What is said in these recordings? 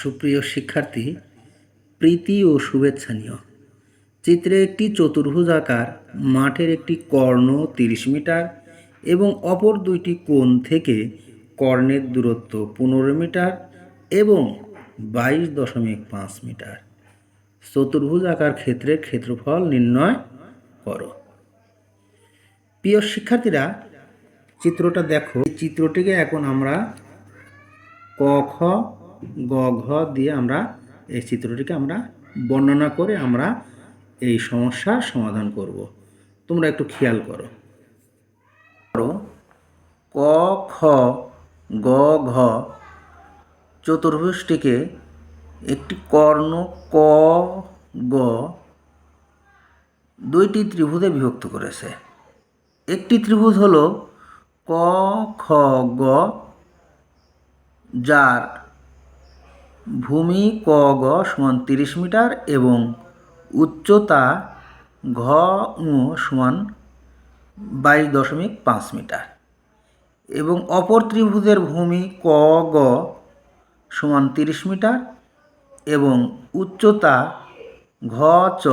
সুপ্রিয় শিক্ষার্থী, প্রীতি ও শুভেচ্ছা নিও। চিত্রে একটি চতুর্ভুজ আকার, মাঠের একটি কর্ণ তিরিশ মিটার এবং অপর দুইটি কোণ থেকে কর্ণের দূরত্ব পনেরো মিটার এবং বাইশ দশমিক পাঁচ মিটার। চতুর্ভুজ আকার ক্ষেত্রের ক্ষেত্রফল নির্ণয় করো। প্রিয় শিক্ষার্থীরা, চিত্রটা দেখো। চিত্রটিকে এখন আমরা ক, খ গ, ঘ দিয়ে আমরা এই চিত্রটিকে আমরা বর্ণনা করে আমরা এই সমস্যার সমাধান করব। তোমরা একটু খেয়াল করো। ক, খ, গ, ঘ চতুর্ভুজটিকে একটি কর্ণ ক, গ দুইটি ত্রিভুজে বিভক্ত করেছে। একটি ত্রিভুজ হলো ক, খ, গ, যার ভূমি ক গ সমান তিরিশ মিটার এবং উচ্চতা ঘ উ সমান বাইশ দশমিক পাঁচ মিটার এবং অপর ত্রিভুজের ভূমি ক গ সমান তিরিশ মিটার এবং উচ্চতা ঘ চ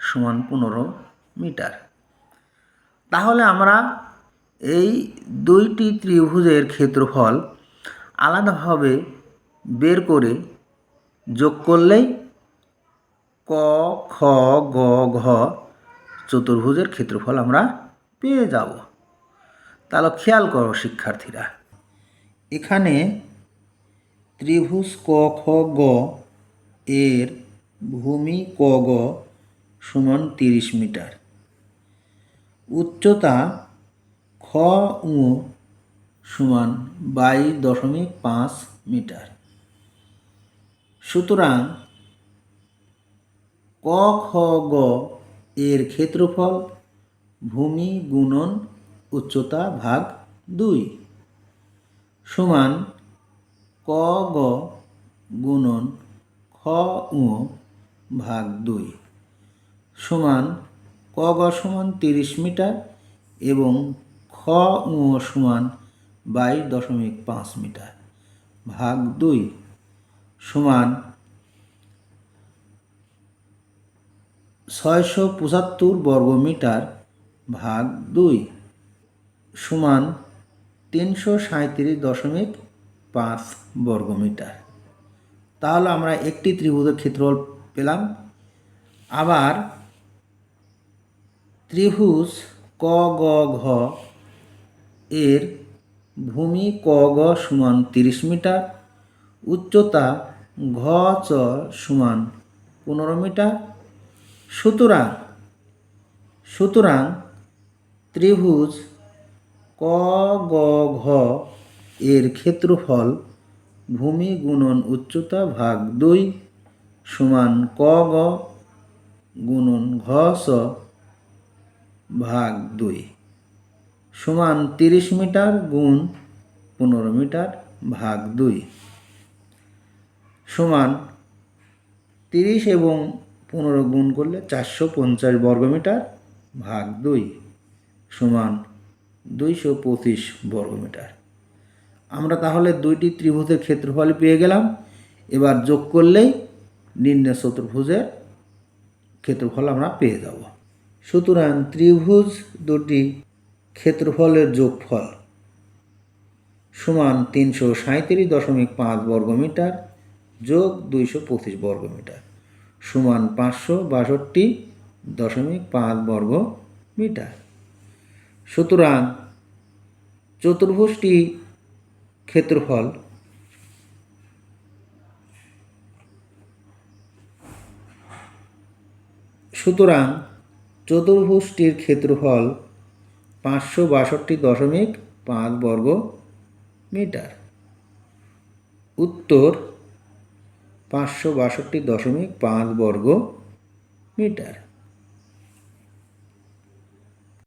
সমান পনেরো মিটার। তাহলে আমরা এই দুইটি ত্রিভুজের ক্ষেত্রফল আলাদাভাবে বের করে যোগ করলেই ক, খ, গ, ঘ চতুর্ভুজের ক্ষেত্রফল আমরা পেয়ে যাব। তাহলে খেয়াল করো শিক্ষার্থীরা, এখানে ত্রিভুজ ক, খ, গ এর ভূমি ক, গ সমান তিরিশ মিটার। উচ্চতা খ উ সমান বাইশ দশমিক পাঁচ মিটার। সুতরাং ক খ গ এর ক্ষেত্রফল ভূমি গুণন উচ্চতা ভাগ দুই সমান ক গ গুণন খ উ ভাগ দুই সমান ক গ সমান তিরিশ মিটার এবং খ উ সমান বাইশ দশমিক পাঁচ মিটার ভাগ দুই সমান ছয়শো পঁচাত্তর বর্গমিটার ভাগ দুই সমান তিনশো সাঁত্রিশ দশমিক পাঁচ বর্গমিটার তাহলে আমরা একটি ত্রিভুজের ক্ষেত্রফল পেলাম। আবার ত্রিভুজ ক গ ঘ এর ভূমি ক গ সমান তিরিশ মিটার, উচ্চতা ঘ চ সমান পনেরো মিটার। সুতরাং সুতরাং ত্রিভুজ ক গ ঘ এর ক্ষেত্রফল ভূমি গুণন উচ্চতা ভাগ দুই সমান ক গ গুণন ঘ স ভাগ দুই সমান তিরিশ মিটার গুণ পনেরো মিটার ভাগ দুই। সমান তিরিশ এবং পনেরো গুণ করলে চারশো পঞ্চাশ বর্গমিটার ভাগ দুই সমান দুইশো পঁচিশ বর্গমিটার। আমরা তাহলে দুইটি ত্রিভুজের ক্ষেত্রফল পেয়ে গেলাম। এবার যোগ করলেই নিম্ন চতুর্ভুজের ক্ষেত্রফল আমরা পেয়ে যাব। সুতরাং ত্রিভুজ দুটি ক্ষেত্রফলের যোগফল সমান তিনশো সাঁত্রিশ দশমিক পাঁচ বর্গমিটার যোগ দুইশো পঁচিশ বর্গমিটার সমান পাঁচশো বাষট্টি দশমিক পাঁচ বর্গ মিটার। সুতরাং চতুর্ভুজটি ক্ষেত্রফল সুতরাং চতুর্ভুজটির ক্ষেত্রফল পাঁচশো বাষট্টি দশমিক পাঁচ বর্গ মিটার। উত্তর পাঁচশো বাষট্টি দশমিক পাঁচ বর্গ মিটার।